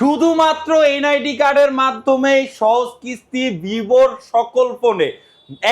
শুধুমাত্র এনআইডি কার্ডের মাধ্যমে সহজ কিস্তি ভিভোর সকল ফোনে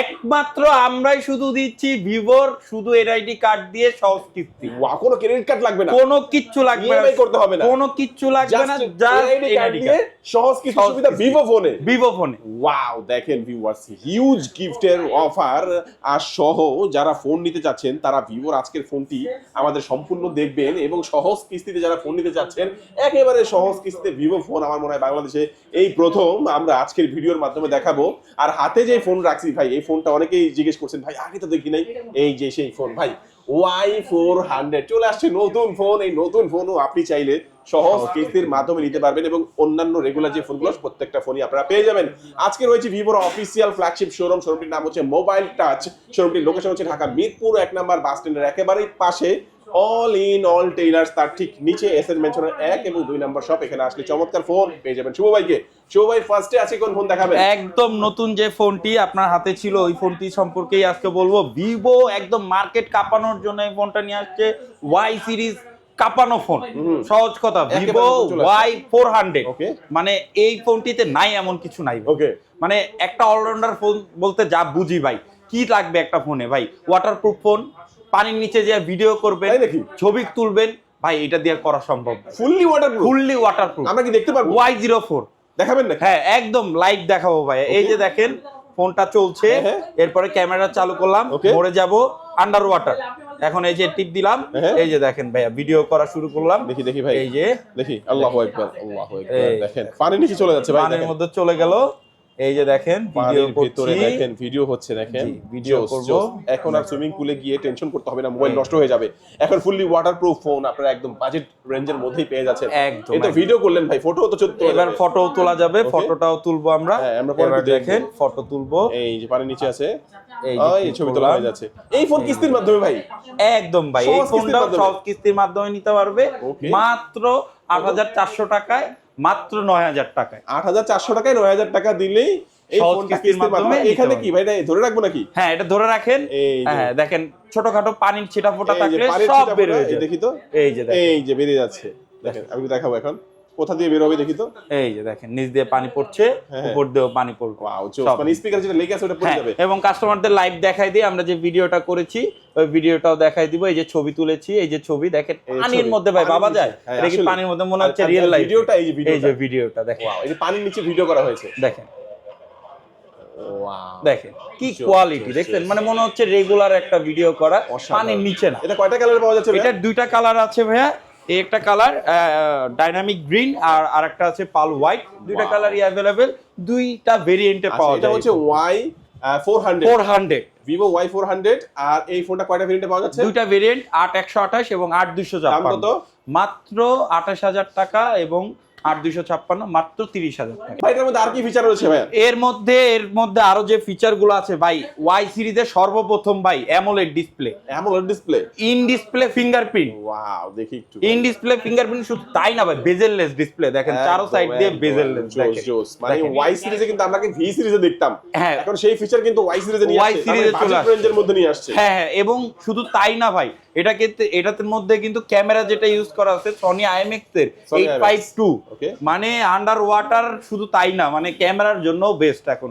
একমাত্র আমরাই শুধু দিচ্ছি ভিভোর শুধু এনআইডি কার্ড দিয়ে সহজ কিস্তি। কোনো ক্রেডিট কার্ড লাগবে না। কোনো কিচ্ছু লাগবে না। করতে হবে না। কোনো কিচ্ছু লাগবে না জাস্ট এনআইডি কার্ড দিয়ে সহজ সহজ সুবিধা ভিভো ফোনে ভিভো ফোনে ওয়াও দেখেন ভিউয়ার্স হিউজ গিফটের অফার আর সহ যারা ফোন নিতে চাচ্ছেন তারা ভিভোর আজকের ফোনটি আমাদের সম্পূর্ণ দেখবেন এবং সহজ কিস্তিতে যারা ফোন নিতে চাচ্ছেন একেবারে সহজ কিস্তিতে ভিভো ফোন আমার মনে হয় বাংলাদেশে এই প্রথম আমরা আজকের ভিডিওর মাধ্যমে দেখাবো। আর হাতে যে ফোন রাখছি ভাই এই ফোনটা অনেকেই জিজ্ঞেস করছেন ভাই আগে তো দেখি নাই। এই যে সেই ফোন ভাই ওয়াই ফোর হান্ড্রেড চলে আসছে নতুন ফোন এই নতুন ফোনও আপনি চাইলে সহজ কিস্তির মাধ্যমে নিতে পারবেন এবং অন্যান্য রেগুলার যে ফোনগুলো প্রত্যেকটা ফোনই আপনারা পেয়ে যাবেন। আজকে রয়েছে ভিভোর অফিসিয়াল ফ্ল্যাগশিপ শোরুম শোরুমটির নাম হচ্ছে মোবাইল টাচ শোরুমটির লোকেশন হচ্ছে ঢাকা মিরপুর এক নাম্বার বাস স্ট্যান্ডের একেবারেই পাশে। অল ইন অল টেইলার্স তার ঠিক নিচে এস এন মেনশনের এক এবং দুই নাম্বার শপ এখানে আসলে চমৎকার ফোন পেয়ে যাবেন। শুভ ভাইকে শুভ ভাই ফার্স্টে আছে কোন ফোন দেখাবেন? একদম নতুন যে ফোনটি আপনার হাতে ছিল ওই ফোনটি সম্পর্কেই আজকে বলব ভিভো একদম মার্কেট কাঁপানোর জন্য এই ফোনটা নিয়ে আসছে ওয়াই সিরিজ কাঁপানো ফোন সহজ কথা ভিভো ওয়াই ফোর হান্ড্রেড. মানে এই ফোনটিতে নাই এমন কিছু নাই ওকে মানে একটা অলরাউন্ডার ফোন বলতে যা বুঝি ভাই কি লাগবে একটা ফোনে ভাই ওয়াটারপ্রুফ ফোন পানির নিচে যে ভিডিও করবেন ছবি তুলবেন ভাই এটা দিয়ে করা সম্ভব ফুললি ওয়াটারপ্রুফ ফুললি ওয়াটারপ্রুফ আমরা কি দেখতে পারব? ওয়াই জিরো ফোর দেখাবেন নাকি? হ্যাঁ একদম লাইভ দেখাবো ভাই। এই যে দেখেন ফোনটা চলছে। হ্যাঁ, হ্যাঁ। এরপরে ক্যামেরা চালু করলাম. মরে যাব আন্ডার ওয়াটার এখন এই যে টিপ দিলাম হ্যাঁ। এই যে দেখেন ভাইয়া ভিডিও করা শুরু করলাম। দেখি দেখি ভাই। এই যে দেখি আল্লাহু আকবার আল্লাহু আকবার দেখেন। পানির নিচে চলে যাচ্ছে ভাই পানির মধ্যে চলে গেল। এই যে দেখেন ভিডিও ভিতরে দেখেন ভিডিও হচ্ছে দেখেন। ভিডিও করব। এখন আর সুইমিং পুলে গিয়ে টেনশন করতে হবে না মোবাইল নষ্ট হয়ে যাবে। এখন ফুললি ওয়াটারপ্রুফ ফোন আপনারা একদম বাজেট রেঞ্জের মধ্যেই পেয়ে যাচ্ছেন। একদম, এই তো ভিডিও করলেন ভাই ফটো তো এবার ফটো তোলা যাবে ফটোটাও তুলবো আমরা। হ্যাঁ, আমরা পরে। দেখেন ফটো তুলবো। এই যে পানির নিচে আছে। এই ছবি তোলা হয়ে যাচ্ছে। এই ফোন কিস্তির মাধ্যমে ভাই। একদম ভাই এই মাধ্যমে? সহজ কিস্তির মাধ্যমে নিতে পারবে। মাত্র আট হাজার চারশো টাকায় মাত্র নয় হাজার টাকায়। আট হাজার চারশো টাকায় নয় হাজার টাকা দিলেই এখানে কি ভাই ধরে রাখব নাকি? হ্যাঁ এটা ধরে রাখেন। এই হ্যাঁ দেখেন ছোটখাটো পানির ছিটা ফোটা থাকলে সব বের হয়ে দেখি তো। এই যে এই যে বেরিয়ে যাচ্ছে। দেখেন আমি দেখাবো এখন। কোথা দিয়ে বের হবে দেখি তো? এই যে দেখেন নিচ দিয়ে পানি পড়ছে হ্যাঁ। উপর দিয়েও পানি পড়বে। ওয়াও মানে স্পিকার যেটা লেগে আছে ওটা পড়ে হ্যাঁ, যাবে। এবং কাস্টমারদের লাইভ দেখাই দিই আমরা যে ভিডিওটা করেছি ওই ভিডিওটাও দেখাই দিব। এই যে ছবি তুলেছি এই যে ছবি দেখেন পানির মধ্যে ভাই বাবা যায়? হ্যাঁ, এটা কি পানির মধ্যে মনে হচ্ছে রিয়েল লাইফ ভিডিওটা, এই যে এই যে ভিডিওটা। ভিডিওটা দেখেন। ওয়াও এই যে পানির নিচে ভিডিও করা হয়েছে। দেখেন। দেখেন কি কোয়ালিটি দেখছেন? মানে মনে হচ্ছে রেগুলার একটা ভিডিও করা পানির নিচে না। এটা কয়টা কালার পাওয়া যাচ্ছে? এটার দুইটা কালার আছে ভাইয়া। এই একটা কালার ডাইনামিক গ্রিন আর আরেকটা আছে পাল হোয়াইট দুইটা কালার কালারই অ্যাভেলেবেল দুইটা ভেরিয়েন্টে পাওয়া পাওয়া এটা যায় হচ্ছে Y four hundred four hundred Vivo Y four hundred আর এই ফোনটা কয়টা ভেরিয়েন্টে পাওয়া যাচ্ছে? দুইটা ভেরিয়েন্ট আট একশো আঠাশ এবং আট দুইশো দাম ছাপ্পান্ন। কত? মাত্র আঠাশ হাজার টাকা এবং আট দুইশো ছাপ্পান্ন মাত্র তিরিশ হাজার টাকা। এটার মধ্যে আর কি ফিচার রয়েছে ভাইয়া? এর মধ্যে এর মধ্যে আরও যে ফিচারগুলো আছে ভাই ওয়াই সিরিজের সর্বপ্রথম ভাই AMOLED display AMOLED display in display fingerprint wow দেখি একটু ইন ডিসপ্লে ফিঙ্গারপ্রিন্ট শুধু তাই না ভাই বেজেললেস ডিসপ্লে দেখেন চারো সাইড দিয়ে বেজেললেস জোস, দেখেন। মানে ওয়াই সিরিজে কিন্তু আমরা ভি সিরিজে দেখতাম? হ্যাঁ। এখন সেই ফিচার কিন্তু ওয়াই সিরিজে নিয়ে আসছে। series এ চলে আসছে। রেঞ্জের মধ্যে নিয়ে আসছে। হ্যাঁ হ্যাঁ এবং শুধু তাই না ভাই এটা কিন্তু এটাতে মধ্যে কিন্তু ক্যামেরা যেটা ইউজ করা আছে সনি আইএমএক্স এর এইট ফাইভ টু. মানে আন্ডার ওয়াটার শুধু তাই না মানে ক্যামেরার জন্য বেস্ট এখন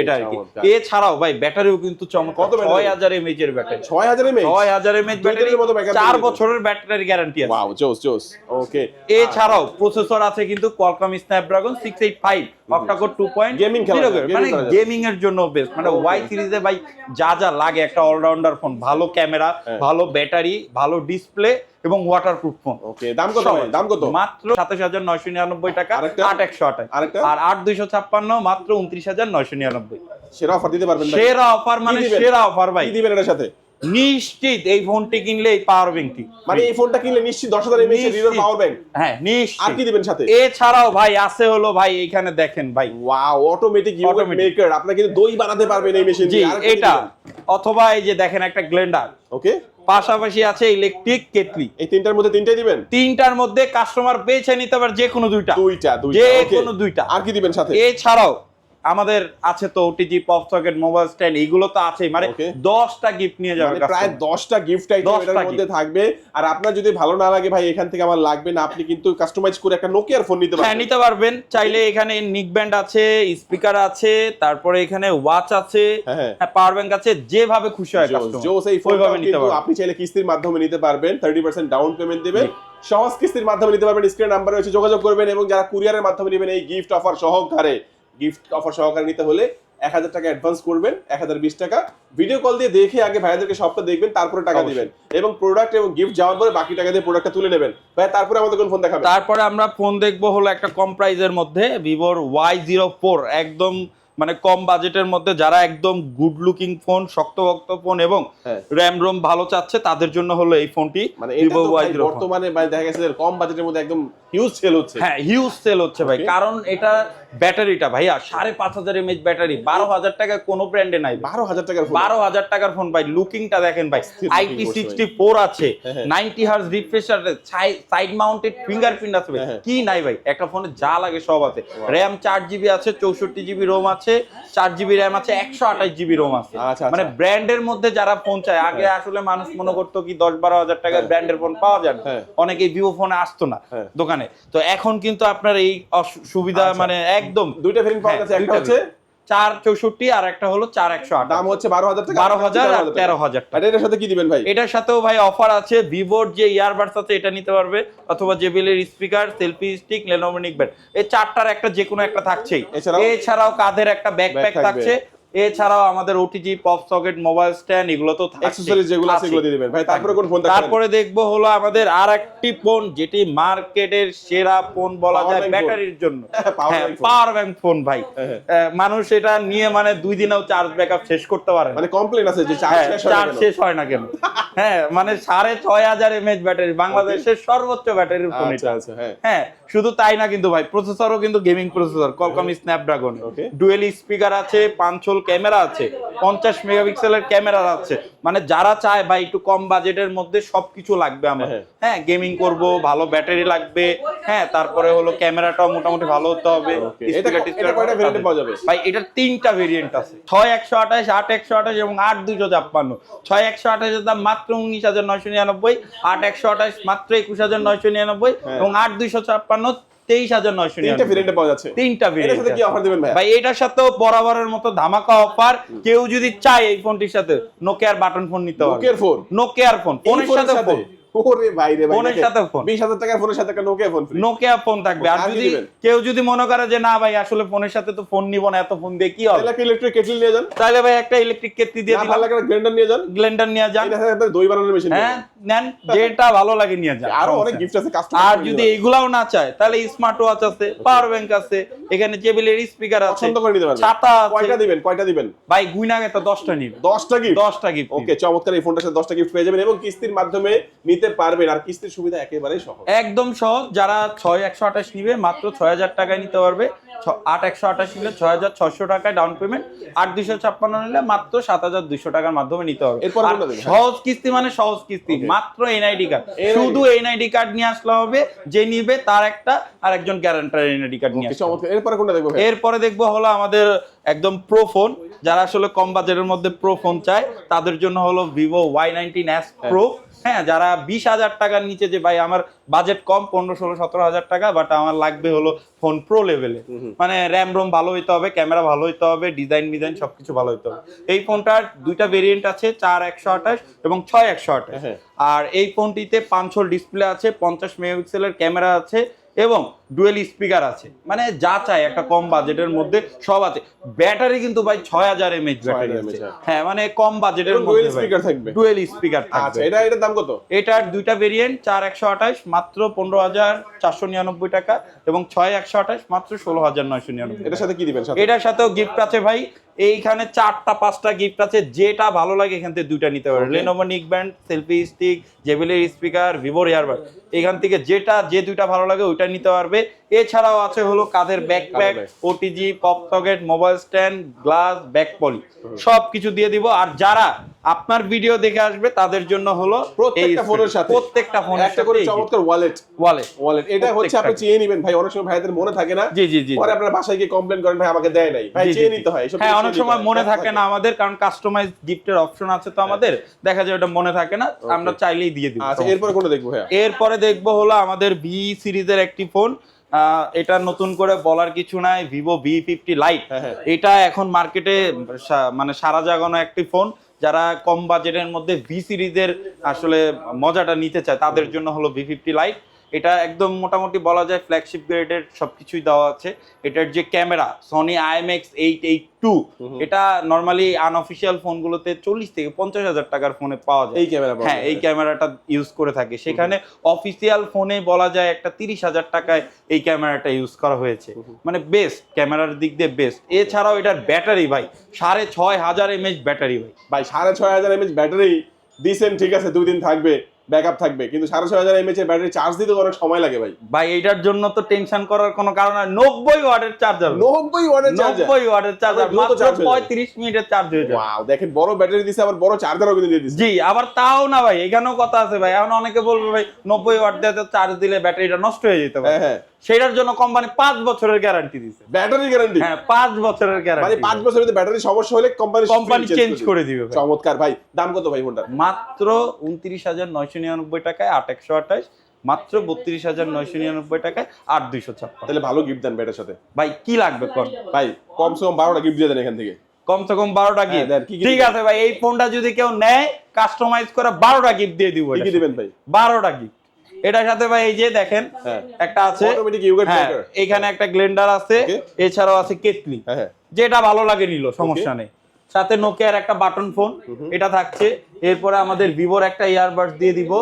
এটা। আর কি। এছাড়াও ভাই ব্যাটারিও কিন্তু চমৎকার? ছয় হাজার এমএইচ এর ব্যাটারি ছয় হাজার এমএইচ ছয় হাজার এমএইচ ব্যাটারি চার বছরের ব্যাটারি গ্যারান্টি আছে। ওয়াও জোস জোস। ওকে এছাড়াও প্রসেসর আছে কিন্তু Qualcomm Snapdragon six eight five octa core two point Gaming খেলা মানে গেমিং এর জন্য বেস্ট মানে ওয়াই সিরিজে ভাই যা যা লাগে একটা অলরাউন্ডার ফোন ভালো ক্যামেরা। ভালো ব্যাটারি ভালো ডিসপ্লে এবং ওয়াটারপ্রুফ ফোন ওকে দাম কত দাম কত? মাত্র সাতাশ হাজার নয়শো নিরানব্বই টাকা? আট একশো আঠাশ। আর আট দুইশো ছাপ্পান্ন মাত্র উনত্রিশ হাজার নয়শো নিরানব্বই। সেরা অফার দিতে পারবেন সেরা অফার মানে সেরা অফার ভাই। দিবেন এটার সাথে? নিশ্চিত এই ফোনটি কিনলে এই পাওয়ার ব্যাংকটি মানে এই ফোনটা কিনলে নিশ্চিত দশ হাজার এমএইচ এর পাওয়ার ব্যাংক হ্যাঁ নিশ্চিত। আর কি দিবেন সাথে? এছাড়াও ভাই আছে হলো ভাই এইখানে দেখেন ভাই। ওয়াও অটোমেটিক ইউনিট মেকার আপনি কিন্তু দই বানাতে পারবেন এই মেশিন জি এটা। অথবা এই যে দেখেন একটা গ্লেন্ডার ওকে পাশাপাশি আছে ইলেকট্রিক কেটলি এই তিনটার মধ্যে তিনটাই দিবেন? তিনটার মধ্যে কাস্টমার বেছে নিতে পারে যে কোনো দুইটা। দুইটা দুইটা যে কোনো দুইটা। আর কি দিবেন সাথে? এছাড়াও আমাদের আছে তো OTG pop socket mobile stand এগুলো তো আছেই। মানে দশটা গিফট নিয়ে যাবে মানে প্রায় দশটা গিফট আইটেম 10টা এটার মধ্যে থাকবে। আর আপনার যদি ভালো না লাগে ভাই এখান থেকে আমার লাগবে না। আপনি কিন্তু কাস্টমাইজ করে একটা নোকিয়ার ফোন নিতে হ্যাঁ পারেন নিতে পারবেন। চাইলে এখানে নিক ব্যান্ড আছে স্পিকার আছে তারপরে এখানে ওয়াচ আছে হ্যাঁ, হ্যাঁ। হ্যাঁ পাওয়ার ব্যাংক আছে যেভাবে খুশি হয় customer। জোস এই নিতে পারবেন। আপনি চাইলে কিস্তির মাধ্যমে নিতে পারবেন। থার্টি পার্সেন্ট ডাউন পেমেন্ট দিবেন। সহজ কিস্তির মাধ্যমে নিতে পারবেন। স্ক্রিন নাম্বার রয়েছে যোগাযোগ করবেন এবং যারা কুরিয়ারের মাধ্যমে নেবেন এই গিফট অফার সহকারে। গিফট অফার সহকারে নিতে হলে এক হাজার টাকা অ্যাডভান্স করবেন এক হাজার বিশ টাকা। ভিডিও কল দিয়ে দেখে আগে ভাইয়াদেরকে সবটা দেখবেন তারপরে টাকা দিবেন। এবং প্রোডাক্ট এবং গিফট যাওয়ার পরে বাকি টাকা দিয়ে প্রোডাক্টটা তুলে নেবেন। ভাই তারপরে আমাদের কোন ফোন দেখাবেন? তারপরে আমরা ফোন দেখব হলো একটা কম প্রাইজের মধ্যে ভিভোর ওয়াই জিরো ফোর একদম মানে কম বাজেটের মধ্যে যারা একদম গুড লুকিং ফোন শক্ত শক্তভক্ত ফোন এবং। র্যাম রোম ভালো চাচ্ছে তাদের জন্য হলো এই ফোনটি মানে বর্তমানে ভাই দেখা গেছে কম বাজেটের মধ্যে একদম হিউজ সেল হচ্ছে। হ্যাঁ হিউজ সেল হচ্ছে ভাই। কারণ এটা ব্যাটারিটা ভাইয়া সাড়ে পাঁচ হাজার এমএচ ব্যাটারি বারো হাজার টাকা কোনো ব্র্যান্ডে নাই বারো হাজার টাকার বারো হাজার টাকার ফোন ভাই লুকিংটা দেখেন ভাই আইপি সিক্সটি ফোর আছে হ্যাঁ, হ্যাঁ। Ninety hertz refresher side mounted fingerprint আছে ভাই। হ্যাঁ, হ্যাঁ। কি নাই ভাই একটা ফোনে যা লাগে সব আছে র্যাম চার জিবি আছে চৌষট্টি জিবি রোম আছে চার জিবি র্যাম আছে একশো আঠাশ জিবি রোম আছে আচ্ছা, আচ্ছা। মানে ব্র্যান্ডের মধ্যে যারা ফোন চায় আগে আসলে মানুষ মনে করতো কি দশ বারো হাজার হ্যাঁ। ব্র্যান্ডের ফোন পাওয়া যায় না হ্যাঁ। অনেকেই ভিভো ফোনে আসতো না হ্যাঁ। দোকানে তো এখন কিন্তু আপনার এই সুবিধা আচ্ছা। মানে একদম। দুইটা ভেরিয়েন্ট পাওয়া হ্যাঁ, যাচ্ছে একটা হচ্ছে চার চৌষট্টি আর একটা হলো চার একশো আট। দাম হচ্ছে বারো হাজার টাকা বারো হাজার আর তেরো হাজার টাকা। এটার সাথে কি দিবেন ভাই? এটার সাথেও ভাই অফার আছে ভিভোর যে ইয়ারবাডস আছে এটা নিতে পারবে অথবা জেবিলের স্পিকার সেলফি স্টিক ব্যাট এই চারটার একটা যে কোনো একটা থাকছেই। এছাড়াও? কাঁধের একটা ব্যাকপ্যাক। থাকছে। এছাড়াও আমাদের OTG pop socket mobile stand এগুলো তো অ্যাকসেসরিজ যেগুলো আছে এগুলো দিয়ে দিবেন। ভাই তারপরে কোন ফোন তারপরে দেখব হলো আমাদের আর একটি ফোন যেটি মার্কেটের সেরা ফোন বলা যায় ব্যাটারির জন্য। হ্যাঁ। পাওয়ার ব্যাংক ফোন ভাই। হ্যাঁ। মানুষ এটা নিয়ে মানে দুই দিনেও চার্জ ব্যাকআপ শেষ করতে পারে মানে কমপ্লেন আছে যে চার্জ হ্যাঁ, শেষ হয় না কেন? হয় হ্যাঁ মানে সাড়ে ছয় হাজার এমএচ ব্যাটারি বাংলাদেশের সর্বোচ্চ ব্যাটারির ফোন আচ্ছা এটা। আচ্ছা হ্যাঁ। হ্যাঁ শুধু তাই না কিন্তু ভাই প্রসেসরও কিন্তু gaming processor Qualcomm Snapdragon. Dual speaker আছে পাঁচশোল ক্যামেরা আছে পঞ্চাশ মেগাপিক্সেলের ক্যামেরা আছে। মানে যারা চায় ভাই একটু কম বাজেটের মধ্যে সবকিছু লাগবে আমার। হ্যাঁ। হ্যাঁ গেমিং করব ভালো ব্যাটারি লাগবে। হ্যাঁ তারপরে হলো ক্যামেরাটাও মোটামুটি ভালো হতে হবে? ভাই এটার তিনটা ভেরিয়েন্ট আছে। ছয় একশো আঠাশ আট একশো আঠাশ এবং আট দুইশো ছাপ্পান্ন। ছয় একশো আঠাশের দাম মাত্র উনিশ হাজার নয়শো নিরানব্বই আট একশো আঠাশ মাত্র একুশ হাজার নয়শো নিরানব্বই হ্যাঁ। এবং আট দুইশো ছাপ্পান্ন তেইশ হাজার নয়শো তিনটা নিরানব্বই। ভেরিয়েন্টে পাওয়া যাচ্ছে। তিনটা এটার সাথে কি অফার দিবেন ভাই ভাই এটার সাথেও বরাবরের মতো ধামাকা অফার কেউ যদি চায় এই ফোনটির সাথে নোকিয়ার বাটন ফোন নিতে হবে। নোকিয়ার ফোন নোকিয়ার ফোন ফোনের সাথে ওরে ভাই ফোনের সাথে ফোন। 20000 টাকার ফোনের সাথে একটা নোকিয়া ফোন নোকিয়া ফোন থাকবে। আর যদি কেউ যদি মনে করে যে না ভাই আসলে ফোনের সাথে তো ফোন নিব না এত ফোন দিয়ে কি হবে? তাহলে ইলেকট্রিক কেটলি নিয়ে যান। তাহলে ভাই একটা ইলেকট্রিক কেটলি দিয়ে না দিলাম। ভালো লাগে গ্রাইন্ডার নিয়ে যান। গ্লেন্ডার নিয়ে যান। এটা দই বানানোর মেশিন হ্যাঁ নেন যেটা ভালো লাগে নিয়ে যান। আরও অনেক গিফট আছে কাস্টমার আর যদি এইগুলাও না চায় তাহলে স্মার্ট ওয়াচ আছে পাওয়ার ব্যাংক আছে এখানে জেবিলের স্পিকার আছে পছন্দ করে নিতে পারবেন। ছাতা আছে। কয়টা দিবেন কয়টা দিবেন? ভাই গুইনা গেছে দশটা নিবে। 10টা গিফট দশটা গিফট ওকে চমৎকার এই ফোনটার সাথে 10টা গিফট পেয়ে যাবেন এবং কিস্তির মাধ্যমে নিতে পারবেন আর কিস্তির সুবিধা একেবারেই সহজ। একদম সহজ যারা ছয় একশো আঠাশ নিবে মাত্র ছয় হাজার টাকায় নিতে পারবে। আট একশো আঠাশ নিলে ছয় হাজার ছশো টাকায় ডাউন পেমেন্ট আট দুইশো ছাপ্পান্ন নিলে মাত্র সাত হাজার দুশো টাকার মাধ্যমে নিতে হবে। এরপরে? সহজ কিস্তি মানে সহজ কিস্তি মাত্র এনআইডি কার্ড শুধু এনআইডি কার্ড নিয়ে আসলে হবে যে নিবে তার একটা আর একজন গ্যারান্টার এনআইডি কার্ড নিয়ে আসলে এরপরে কোনটা দেখব এরপরে দেখব হলো আমাদের একদম প্রো ফোন যারা আসলে কম বাজেটের মধ্যে প্রো ফোন চায় তাদের জন্য হলো Vivo Y nineteen S Pro হ্যাঁ যারা বিশ হাজার টাকার নিচে যে ভাই আমার বাজেট কম পনেরো ষোলো সতেরো হাজার টাকা বাট আমার লাগবে হলো ফোন প্রো লেভেলে মানে র্যাম রোম ভালো হইতে হবে ক্যামেরা ভালো হইতে হবে ডিজাইন ডিজাইন সবকিছু ভালো হইতে হবে। এই ফোনটার দুইটা ভেরিয়েন্ট আছে চার একশো আঠাশ এবং ছয় একশো আঠাশ। হ্যাঁ। আর এই ফোনটিতে পাঁচশোর ডিসপ্লে আছে পঞ্চাশ মেগাপিক্সেলের ক্যামেরা আছে এবং ডুয়েল স্পিকার আছে। মানে যা চাই একটা কম বাজেটের মধ্যে সব আছে। ব্যাটারি কিন্তু ভাই ছয় হাজার এমএচ ব্যাটারি আছে। হ্যাঁ। মানে কম বাজেটের মধ্যে speaker থাকবে। ডুয়েল স্পিকার আচ্ছা থাকবে। এটা এটার দাম কত? এটার দুইটা ভেরিয়েন্ট চার একশো আঠাশ মাত্র পনেরো হাজার চারশো নিরানব্বই টাকা এবং ছয় একশো আঠাশ মাত্র ষোলো হাজার নয়শো নিরানব্বই এটার সাথে কি দিবেন এটার সাথেও গিফট আছে ভাই। এইখানে চারটা পাঁচটা গিফট আছে যেটা ভালো লাগে এখান থেকে দুইটা নিতে পারবে. Lenovo neck band selfie stick জেবিলের speaker ভিভোর ইয়ারবাড এখান থেকে যেটা যে দুইটা ভালো লাগে ওইটা নিতে পারবে। এছাড়াও আছে হলো কাদের backpack. OTG pop socket mobile stand glass back poly সব কিছু দিয়ে দিব। আর যারা আপনার ভিডিও দেখে আসবে তাদের জন্য হলো প্রত্যেকটা ফোনের সাথে। প্রত্যেকটা ফোনের একটা করে চমৎকার ওয়ালেট ওয়ালেট ওয়ালেট এটা হচ্ছে আপনি চেয়ে নেবেন ভাই অনেক সময় ভাইদের মনে থাকে না। জি জি জি পরে আপনার বাসায় গিয়ে কমপ্লেন করেন ভাই আমাকে দেয় নাই। ভাই জি, চেয়ে নিতে হয় হ্যাঁ অনেক সময় মনে থাকে না আমাদের কারণ কাস্টমাইজ গিফটের অপশন আছে তো আমাদের। দেখা যায় ওটা মনে থাকে না আমরা চাইলেই দিয়ে দিব আচ্ছা এরপরে কোনটা দেখব ভাইয়া? এরপরে দেখব হলো আমাদের বি সিরিজের একটি ফোন এটা নতুন করে বলার কিছু নাই ভিভো ভি ফিফটি লাইট হ্যাঁ, হ্যাঁ। এটা এখন মার্কেটে মানে সারা জাগানো একটি ফোন যারা কম বাজেটের মধ্যে ভি সিরিজের আসলে মজাটা নিতে চায়, তাদের জন্য হলো ভি ফিফটি লাইট এটা একদম মোটামুটি বলা যায় ফ্ল্যাগশিপ গ্রেডের সবকিছুই দেওয়া আছে। এটার যে camera Sony IMX eight eight two এটা নর্মালি আনঅফিসিয়াল ফোনগুলোতে চল্লিশ থেকে পঞ্চাশ হাজার টাকার ফোনে পাওয়া যায়। এই ক্যামেরা হ্যাঁ এই ক্যামেরাটা ইউজ করে থাকে। সেখানে অফিসিয়াল ফোনে বলা যায় একটা তিরিশ হাজার টাকায় এই ক্যামেরাটা ইউজ করা হয়েছে। মানে বেস্ট ক্যামেরার দিক দিয়ে বেস্ট এছাড়াও এটার ব্যাটারি ভাই সাড়ে ছয় হাজার এমএইচ ব্যাটারি ভাই। ভাই সাড়ে ছয় হাজার এমএচ ব্যাটারি ডিসেন্ট ঠিক আছে দুই দিন থাকবে। ব্যাকআপ থাকবে। কিন্তু সাড়ে ছয় হাজার এমএচ এর ব্যাটারি চার্জ দিতে অনেক সময় লাগে ভাই। ভাই এইটার জন্য তো টেনশন করার কোনো কারণ নাই। নব্বই ওয়াটের চার্জার নব্বই ওয়াটের চার্জার নব্বই ওয়াটের চার্জার মাত্র। পঁয়ত্রিশ মিনিটের চার্জ হয়ে যায় ওয়াও দেখেন বড় ব্যাটারি দিছে আবার বড় চার্জারও কিন্তু দিয়ে দিছে। জি আবার তাও না ভাই এখানেও কথা আছে ভাই। এখন অনেকে বলবে ভাই নব্বই ওয়াট দিয়ে চার্জ দিলে ব্যাটারিটা নষ্ট হয়ে যেতে পারে। হ্যাঁ হ্যাঁ। সেটার জন্য কোম্পানি পাঁচ বছরের গ্যারান্টি দিছে। ব্যাটারি গ্যারান্টি হ্যাঁ পাঁচ বছরের মানে গ্যারান্টি পাঁচ বছরের ব্যাটারি সমস্যা হলে কোম্পানি কোম্পানি চেঞ্জ করে দিবে চমৎকার ভাই দাম কত ভাই ফোনটা মাত্র উনত্রিশ হাজার নয়শো নিরানব্বই টাকায় আট একশো আঠাশ মাত্র বত্রিশ হাজার নয়শো নিরানব্বই টাকায় আট দুইশো ছাপ্পান্ন। তাহলে ভালো গিফট দেন ব্যাটার সাথে। ভাই কি লাগবে কোন? ভাই কমসে কম বারোটা গিফট দিয়ে দেন এখান থেকে। কমসে কম বারোটা হ্যাঁ, গিফট দেন, ঠিক আছে ভাই এই ফোনটা যদি কেউ নেয় কাস্টমাইজ করে বারোটা গিফট দিয়ে দিব দিবেন ভাই? বারোটা গিফট এটার সাথে ভাই এই যে দেখেন হ্যাঁ। একটা আছে হ্যাঁ এখানে একটা গ্লেন্ডার আছে এছাড়াও আছে কেটলি হ্যাঁ যেটা ভালো লাগে নিল সমস্যা নেই। সাথে নোকিয়ার একটা বাটন ফোন এটা থাকছে। এরপরে আমাদের ভিভোর একটা ইয়ারবাডস দিয়ে দিব।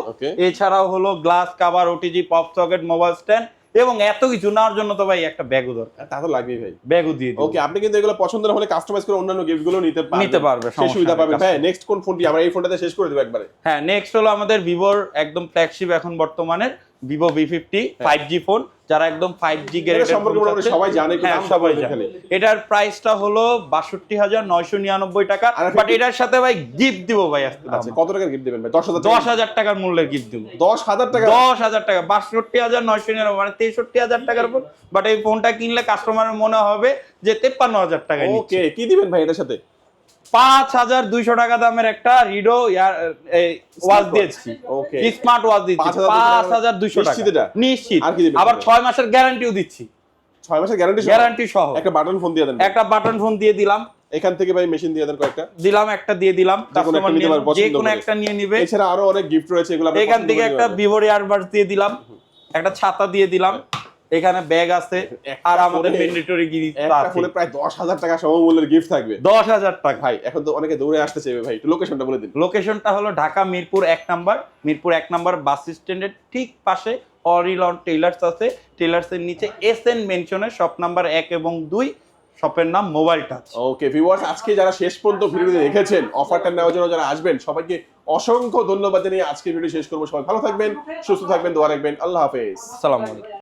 এছাড়াও হলো glass cover OTG pop socket mobile stand এবং এত কিছু নেওয়ার জন্য তো ভাই একটা ব্যাগও দরকার। তা তো লাগবেই ভাই। ব্যাগও দিয়ে ওকে আপনি কিন্তু এগুলো পছন্দ হলে কাস্টমাইজ করে অন্যান্য গিফটগুলো নিতে পারবেন। নিতে পারবে, সেই সুবিধা পাবেন। হ্যাঁ ভাই নেক্সট কোন ফোনটি আমরা এই ফোনটাতে শেষ করে দেব একবারে। হ্যাঁ নেক্সট হলো আমাদের ভিভোর একদম ফ্ল্যাগশিপ এখন বর্তমানের Vivo V fifty five G phone যারা একদম ফাইভ জি সবাই জানে, হ্যাঁ সবাই জানে। এটার প্রাইসটা হলো বাষট্টি হাজার নয়শো নিরানব্বই টাকা বাট এটার সাথে ভাই গিফট দিব ভাই আজকে। আচ্ছা কত টাকার গিফট দিবেন ভাই? দশ হাজার দশ হাজার টাকার মূল্যের গিফট দিব। দশ হাজার টাকা দশ হাজার টাকা বাষট্টি হাজার নয়শো নিরানব্বই মানে তেষট্টি হাজার টাকার উপর বাট এই ফোনটা কিনলে কাস্টমারের মনে হবে যে তেপ্পান্ন হাজার টাকা ওকে কি দিবেন ভাই এটার সাথে? পাঁচ হাজার দুইশো টাকা দামের একটা রিডো ওয়াচ দিয়েছি। স্মার্ট ওয়াচ দিচ্ছি পাঁচ হাজার দুইশো টাকা। নিশ্চিত? আবার ছয় মাসের গ্যারান্টিও দিচ্ছি। ছয় মাসের গ্যারান্টি গ্যারান্টি সহ। একটা বাটন ফোন দিয়ে দেন। একটা বাটন ফোন দিয়ে দিলাম। এখান থেকে ভাই মেশিন দিয়ে দেন কয়েকটা। দিলাম একটা দিয়ে দিলাম। যে কোনো একটা নিয়ে নিবে। এছাড়া আরও অনেক গিফট রয়েছে এগুলো এখান থেকে একটা ভিভোর ইয়ারবাডস দিয়ে দিলাম। একটা ছাতা দিয়ে দিলাম। এখানে ব্যাগ আছে আর আমাদের ম্যান্ডেটরি গিরি আছে। ফোনে প্রায় দশ হাজার টাকা সমমূল্যের গিফট থাকবে। দশ হাজার টাকা। ভাই এখন তো অনেকে দৌড়ে আসতে চাইবে ভাই একটু লোকেশনটা বলে দিন। লোকেশনটা হলো ঢাকা মিরপুর এক নাম্বার। মিরপুর এক নাম্বার বাস স্ট্যান্ডের ঠিক পাশে অরিলন টেইলার্স আছে। টেইলার্সের নিচে এস এন মেনশনে শপ নাম্বার এক এবং দুই। শপের নাম মোবাইল টাচ ওকে ভিউয়ার্স আজকে যারা শেষ পর্যন্ত ভিডিওটি দেখেছেন অফারটা নেওয়ার জন্য যারা আসবেন সবাইকে অসংখ্য ধন্যবাদ জানিয়ে আজকে ভিডিও শেষ করব। সবাই ভালো থাকবেন সুস্থ থাকবেন দোয়া রাখবেন। আল্লাহ হাফেজ। আলাইকুম।